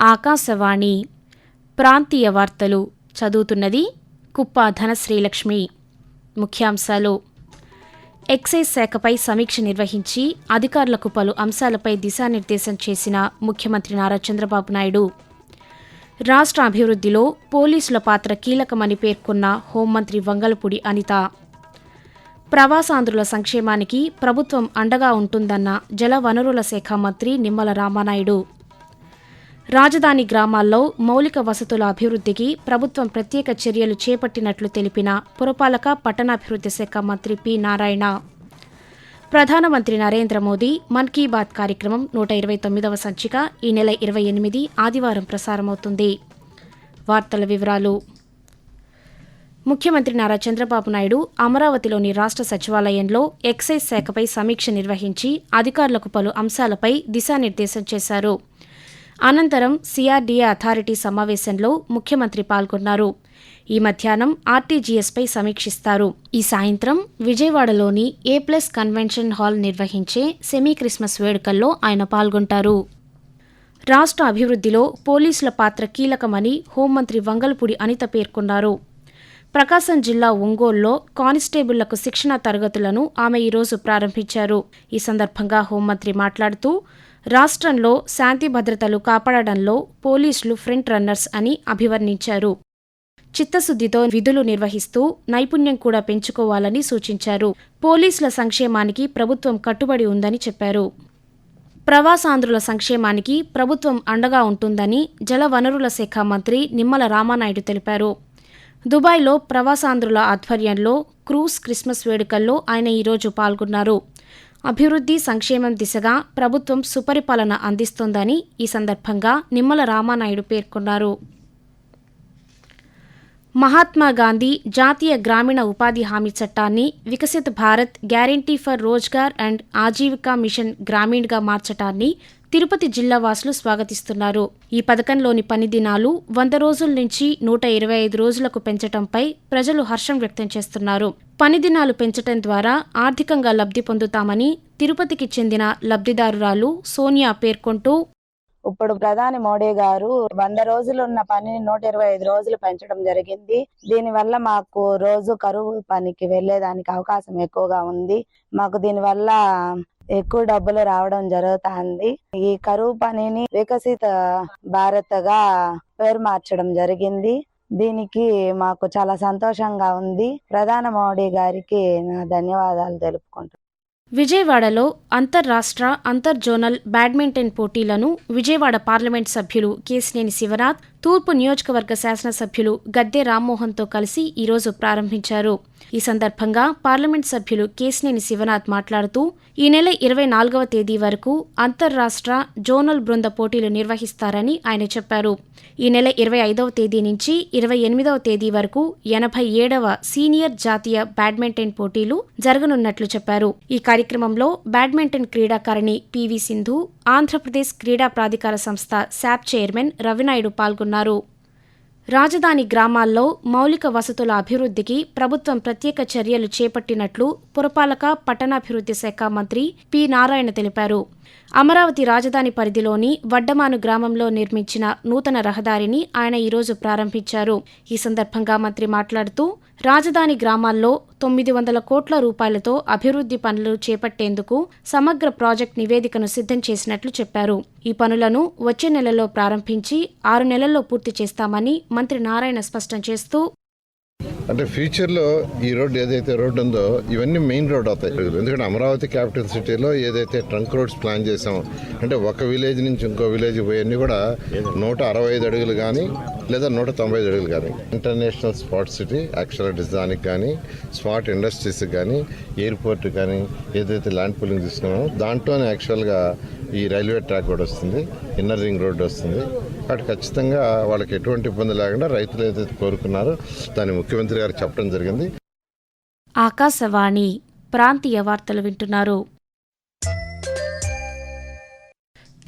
ఆకాశవాణి ప్రాంతీయ వార్తలు చదువుతున్నది కుప్ప ధనశ్రీలక్ష్మి. ముఖ్యాంశాలు. ఎక్సైజ్ శాఖపై సమీక్ష నిర్వహించి అధికారులకు పలు అంశాలపై దిశానిర్దేశం చేసిన ముఖ్యమంత్రి నారా చంద్రబాబు నాయుడు. రాష్ట్ర అభివృద్ధిలో పోలీసుల పాత్ర కీలకమని పేర్కొన్న హోంమంత్రి వంగలపూడి అనిత. ప్రవాసాంధ్రుల సంక్షేమానికి ప్రభుత్వం అండగా ఉంటుందన్న జలవనరుల శాఖ మంత్రి నిమ్మల రామానాయుడు. రాజధాని గ్రామాల్లో మౌలిక వసతుల అభివృద్ధికి ప్రభుత్వం ప్రత్యేక చర్యలు చేపట్టినట్లు తెలిపిన పురపాలక పట్టణాభివృద్ధి శాఖ మంత్రి పి నారాయణ. ప్రధానమంత్రి నరేంద్ర మోదీ మన్ కీ బాత్ కార్యక్రమం నూట ఇరవై తొమ్మిదవ సంచిక ఈ నెల ఇరవై ఎనిమిది ఆదివారం ప్రసారమవుతుంది. వార్తల వివరాలు. ముఖ్యమంత్రి నారా చంద్రబాబు నాయుడు అమరావతిలోని రాష్ట్ర సచివాలయంలో ఎక్సైజ్ శాఖపై సమీక్ష నిర్వహించి అధికారులకు పలు అంశాలపై దిశానిర్దేశం చేశారు. అనంతరం సిఆర్డీఏ అథారిటీ సమావేశంలో ముఖ్యమంత్రి పాల్గొన్నారు. ఈ మధ్యాహ్నం ఆర్టీజీఎస్పై సమీక్షిస్తారు. ఈ సాయంత్రం విజయవాడలోని ఏ ప్లస్ కన్వెన్షన్ హాల్ నిర్వహించే సెమీ క్రిస్మస్ వేడుకల్లో ఆయన పాల్గొంటారు. రాష్ట్ర అభివృద్ధిలో పోలీసుల పాత్ర కీలకమని హోంమంత్రి వంగల్పూడి అనిత పేర్కొన్నారు. ప్రకాశం జిల్లా ఒంగోలులో కానిస్టేబుళ్ళకు శిక్షణ తరగతులను ఆమె ఈరోజు ప్రారంభించారు. ఈ సందర్భంగా హోంమంత్రి మాట్లాడుతూ రాష్ట్రంలో శాంతి భద్రతలు కాపాడడంలో పోలీసులు ఫ్రంట్ రన్నర్స్ అని అభివర్ణించారు. చిత్తశుద్దితో విధులు నిర్వహిస్తూ నైపుణ్యం కూడా పెంచుకోవాలని సూచించారు. పోలీసుల సంక్షేమానికి ప్రభుత్వం కట్టుబడి ఉందని చెప్పారు. ప్రవాసాంధ్రుల సంక్షేమానికి ప్రభుత్వం అండగా ఉంటుందని జలవనరుల శాఖ మంత్రి నిమ్మల రామానాయుడు తెలిపారు. దుబాయ్లో ప్రవాసాంధ్రుల ఆధ్వర్యంలో క్రూస్ క్రిస్మస్ వేడుకల్లో ఆయన ఈరోజు పాల్గొన్నారు. అభివృద్ధి సంక్షేమం దిశగా ప్రభుత్వం సుపరిపాలన అందిస్తోందని ఈ సందర్భంగా నిమ్మల రామానాయుడు పేర్కొన్నారు. మహాత్మా గాంధీ జాతీయ గ్రామీణ ఉపాధి హామీ చట్టాన్ని Viksit Bharat guarantee for Rozgar and Ajeevika mission గ్రామీణ్గా మార్చటాన్ని తిరుపతి జిల్లా వాసులు స్వాగతిస్తున్నారు. ఈ పథకంలోని పని దినాలు వంద రోజుల నుంచి నూట ఇరవై ఐదు రోజులకు పెంచటంపై ప్రజలు హర్షం వ్యక్తం చేస్తున్నారు. పని దినాలు పెంచటం ద్వారా ఆర్థికంగా లబ్ధి పొందుతామని తిరుపతికి చెందిన లబ్ధిదారురాలు సోనియా పేర్కొంటూ ఇప్పుడు ప్రధాని మోడీ గారు వంద రోజులు ఉన్న పనిని నూట ఇరవై ఐదు రోజులు పెంచడం జరిగింది. దీని వల్ల మాకు రోజు కరువు పనికి వెళ్ళేదానికి అవకాశం ఎక్కువగా ఉంది. మాకు దీని వల్ల ఎక్కువ డబ్బులు రావడం జరుగుతుంది. ఈ కరువు పనిని వికసిత భారత్గా పేరు మార్చడం జరిగింది. దీనికి మాకు చాలా సంతోషంగా ఉంది. ప్రధాన మోడీ గారికి నా ధన్యవాదాలు తెలుపుకుంటున్నాను. విజయవాడలో అంతర్రాష్ట్ర అంతర్జోనల్ బ్యాడ్మింటన్ పోటీలను విజయవాడ పార్లమెంట్ సభ్యులు కేసినేని శివనాథ్ తూర్పు నియోజకవర్గ శాసనసభ్యులు గద్దె రామ్మోహన్తో కలిసి ఈరోజు ప్రారంభించారు. ఈ సందర్భంగా పార్లమెంట్ సభ్యులు కేసినేని శివనాథ్ మాట్లాడుతూ ఈ నెల ఇరవై నాలుగవ తేదీ వరకు అంతర్రాష్ట్ర జోనల్ బృంద పోటీలు నిర్వహిస్తారని ఆయన చెప్పారు. ఈ నెల ఇరవై ఐదవ తేదీ నుంచి ఇరవై ఎనిమిదవ తేదీ వరకు ఎనభై ఏడవ సీనియర్ జాతీయ బ్యాడ్మింటన్ పోటీలు జరగనున్నట్లు చెప్పారు. ఈ కార్యక్రమంలో బ్యాడ్మింటన్ క్రీడాకారిణి పివి సింధు ఆంధ్రప్రదేశ్ క్రీడా ప్రాధికార సంస్థ శాప్ చైర్మన్ రవినాయుడు పాల్గొన్నారు. రాజధాని గ్రామాల్లో మౌలిక వసతుల అభివృద్ధికి ప్రభుత్వం ప్రత్యేక చర్యలు చేపట్టినట్లు పురపాలక పట్టణాభివృద్ధి శాఖ మంత్రి పి నారాయణ తెలిపారు. అమరావతి రాజధాని పరిధిలోని వడ్డమాను గ్రామంలో నిర్మించిన నూతన రహదారిని ఆయన ఈరోజు ప్రారంభించారు. ఈ సందర్భంగా మంత్రి మాట్లాడుతూ రాజధాని గ్రామాల్లో తొమ్మిది వందల కోట్ల రూపాయలతో అభివృద్ధి పనులు చేపట్టేందుకు సమగ్ర ప్రాజెక్ట్ నివేదికను సిద్ధం చేసినట్లు చెప్పారు. ఈ పనులను వచ్చే నెలలో ప్రారంభించి ఆరు నెలల్లో పూర్తి చేస్తామని మంత్రి నారాయణ స్పష్టం చేస్తూ అంటే ఫ్యూచర్లో ఈ రోడ్డు ఏదైతే రోడ్డు ఉందో ఇవన్నీ మెయిన్ రోడ్ అవుతాయి. ఎందుకంటే అమరావతి క్యాపిటల్ సిటీలో ఏదైతే ట్రంక్ రోడ్స్ ప్లాన్ చేసామో అంటే ఒక విలేజ్ నుంచి ఇంకో విలేజ్ పోయన్నీ కూడా నూట అరవై ఐదు అడుగులు కానీ లేదా నూట తొంభై ఐదు అడుగులు కానీ. ఇంటర్నేషనల్ స్పాట్ సిటీ యాక్చువల్ దానికి కానీ స్మార్ట్ ఇండస్ట్రీస్కి కానీ ఎయిర్పోర్ట్ కానీ ఏదైతే ల్యాండ్ పూలింగ్ తీసుకున్నామో దాంట్లోనే యాక్చువల్గా ఈ రైల్వే ట్రాక్ కూడా వస్తుంది. ఇన్నర్ రింగ్ రోడ్ వస్తుంది. కాబట్టి ఖచ్చితంగా వాళ్ళకి ఎటువంటి ఇబ్బంది లేకుండా రైతులు ఏదైతే కోరుకున్నారో దాన్ని ముఖ్యమంత్రి గారు చెప్పడం జరిగింది. ఆకాశవాణి ప్రాంతీయ వార్తలు వింటున్నారు.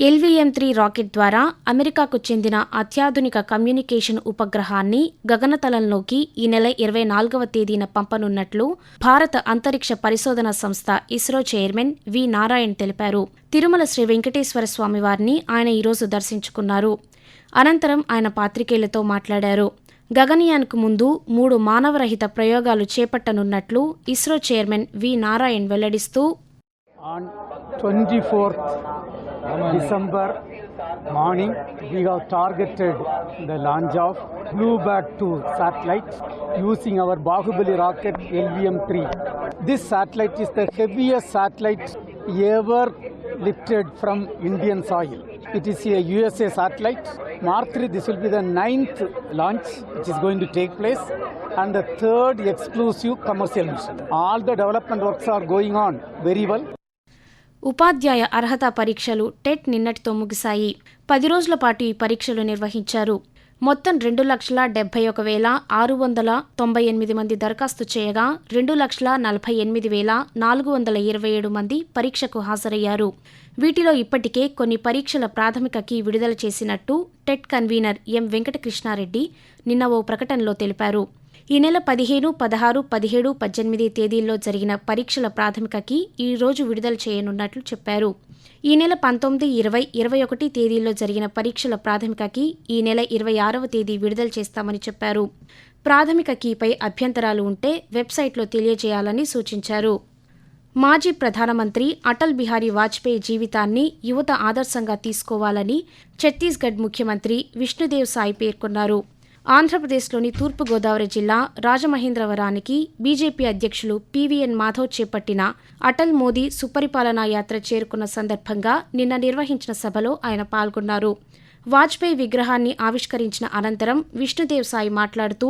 ఎల్వీఎం త్రీ రాకెట్ ద్వారా అమెరికాకు చెందిన అత్యాధునిక కమ్యూనికేషన్ ఉపగ్రహాన్ని గగనతలంలోకి ఈ నెల ఇరవై నాలుగవ తేదీన పంపనున్నట్లు భారత అంతరిక్ష పరిశోధన సంస్థ ఇస్రో చైర్మన్ వి నారాయణ్ తెలిపారు. తిరుమల శ్రీ వెంకటేశ్వర స్వామి వారిని ఆయన ఈరోజు దర్శించుకున్నారు. అనంతరం ఆయన పాత్రికేయులతో మాట్లాడారు. గగనయాన్కు ముందు మూడు మానవరహిత ప్రయోగాలు చేపట్టనున్నట్లు ఇస్రో చైర్మన్ వి నారాయణ్ వెల్లడిస్తూ On 24th December morning, we have targeted the launch of Bluebird 2 satellite using our Bahubali rocket LVM-3. This satellite is the heaviest satellite ever lifted from Indian soil. It is a USA satellite. Mark 3, this will be the ninth launch which is going to take place and the third exclusive commercial mission. All the development works are going on very well. ఉపాధ్యాయ అర్హత పరీక్షలు TET నిన్నటితో ముగిశాయి. పది రోజుల పాటు ఈ పరీక్షలు నిర్వహించారు. మొత్తం రెండు లక్షల డెబ్బై ఒక వేల ఆరు వందల తొంభై ఎనిమిది మంది దరఖాస్తు చేయగా రెండు లక్షల నలభై ఎనిమిది వేల నాలుగు వందల ఇరవై ఏడు మంది పరీక్షకు హాజరయ్యారు. వీటిలో ఇప్పటికే కొన్ని పరీక్షల ప్రాథమిక కీ విడుదల చేసినట్టు టెట్ కన్వీనర్ ఎం వెంకటకృష్ణారెడ్డి నిన్న ఓ ప్రకటనలో తెలిపారు. ఈ నెల పదిహేను పదహారు పదిహేడు పద్దెనిమిది తేదీల్లో జరిగిన పరీక్షల ప్రాథమికకి ఈ రోజు విడుదల చేయనున్నట్లు చెప్పారు. ఈ నెల పంతొమ్మిది ఇరవై ఇరవై ఒకటి తేదీల్లో జరిగిన పరీక్షల ప్రాథమికకి ఈ నెల ఇరవై ఆరవ తేదీ విడుదల చేస్తామని చెప్పారు. ప్రాథమిక కీపై అభ్యంతరాలు ఉంటే వెబ్సైట్లో తెలియజేయాలని సూచించారు. మాజీ ప్రధానమంత్రి అటల్ బిహారీ వాజ్పేయి జీవితాన్ని యువత ఆదర్శంగా తీసుకోవాలని ఛత్తీస్గఢ్ ముఖ్యమంత్రి విష్ణుదేవ్ సాయి పేర్కొన్నారు. ఆంధ్రప్రదేశ్లోని తూర్పుగోదావరి జిల్లా రాజమహేంద్రవరానికి బీజేపీ అధ్యక్షులు పీవీఎన్ మాధవ్ చేపట్టిన అటల్ మోదీ సుపరిపాలనా యాత్ర చేరుకున్న సందర్భంగా నిన్న నిర్వహించిన సభలో ఆయన పాల్గొన్నారు. వాజ్పేయి విగ్రహాన్ని ఆవిష్కరించిన అనంతరం విష్ణుదేవ్ సాయి మాట్లాడుతూ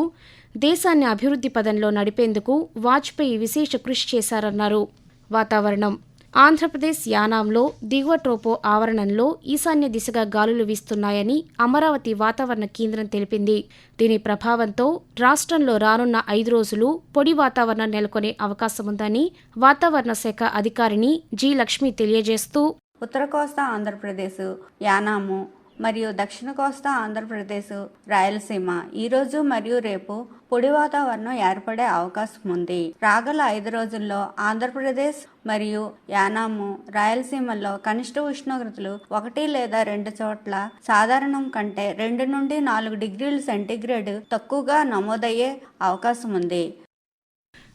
దేశాన్ని అభివృద్ధి పదంలో నడిపేందుకు వాజ్పేయి విశేష కృషి చేశారన్నారు. వాతావరణం ఆంధ్రప్రదేశ్ యానాంలో దిగువ ట్రోపో ఆవరణంలో ఈశాన్య దిశగా గాలులు వీస్తున్నాయని అమరావతి వాతావరణ కేంద్రం తెలిపింది. దీని ప్రభావంతో రాష్ట్రంలో రానున్న ఐదు రోజులు పొడి వాతావరణం నెలకొనే అవకాశముందని వాతావరణ శాఖ అధికారిని జి లక్ష్మి తెలియజేస్తూ ఉత్తర కోస్తా ఆంధ్రప్రదేశ్ యానాము మరియు దక్షిణ కోస్తా ఆంధ్రప్రదేశ్ రాయలసీమ ఈరోజు మరియు రేపు పొడి వాతావరణం ఏర్పడే అవకాశం ఉంది. రాగల ఐదు రోజుల్లో ఆంధ్రప్రదేశ్ మరియు యానాము రాయలసీమల్లో కనిష్ట ఉష్ణోగ్రతలు ఒకటి లేదా రెండు చోట్ల సాధారణం కంటే రెండు నుండి నాలుగు డిగ్రీలు సెంటీగ్రేడ్ తక్కువగా నమోదయ్యే అవకాశం ఉంది.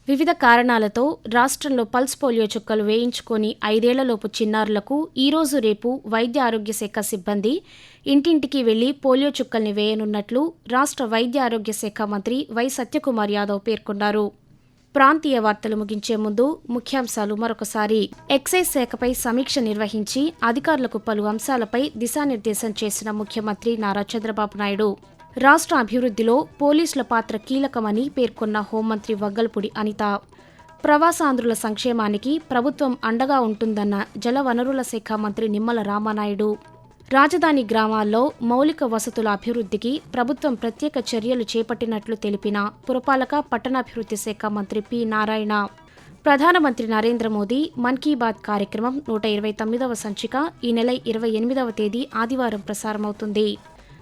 వివిధ కారణాలతో రాష్ట్రంలో పల్స్ పోలియో చుక్కలు వేయించుకొని ఐదేళ్ళలోపు చిన్నారులకు ఈరోజు రేపు వైద్య ఆరోగ్య శాఖ సిబ్బంది ఇంటింటికి వెళ్ళి పోలియో చుక్కల్ని వేయనున్నట్లు రాష్ట్ర వైద్య ఆరోగ్య శాఖ మంత్రి వై సత్యకుమార్ యాదవ్ పేర్కొన్నారు. ప్రాంతీయ వార్తలు ముగించే ముందు ముఖ్యాంశాలు మరొకసారి. ఎక్సైజ్ శాఖపై సమీక్ష నిర్వహించి అధికారులకు పలు అంశాలపై దిశానిర్దేశం చేసిన ముఖ్యమంత్రి నారా చంద్రబాబు నాయుడు. రాష్ట్ర అభివృద్ధిలో పోలీసుల పాత్ర కీలకమని పేర్కొన్న హోంమంత్రి వగ్గల్పూడి అనిత. ప్రవాసాంధ్రుల సంక్షేమానికి ప్రభుత్వం అండగా ఉంటుందన్న జలవనరుల శాఖ మంత్రి నిమ్మల రామానాయుడు. రాజధాని గ్రామాల్లో మౌలిక వసతుల అభివృద్ధికి ప్రభుత్వం ప్రత్యేక చర్యలు చేపట్టినట్లు తెలిపిన పురపాలక పట్టణాభివృద్ధి శాఖ మంత్రి పి నారాయణ. ప్రధానమంత్రి నరేంద్ర మోదీ మన్ కీ బాత్ కార్యక్రమం నూట ఇరవై తొమ్మిదవ సంచిక ఈ నెల ఇరవై ఎనిమిదవ తేదీ ఆదివారం ప్రసారమవుతుంది.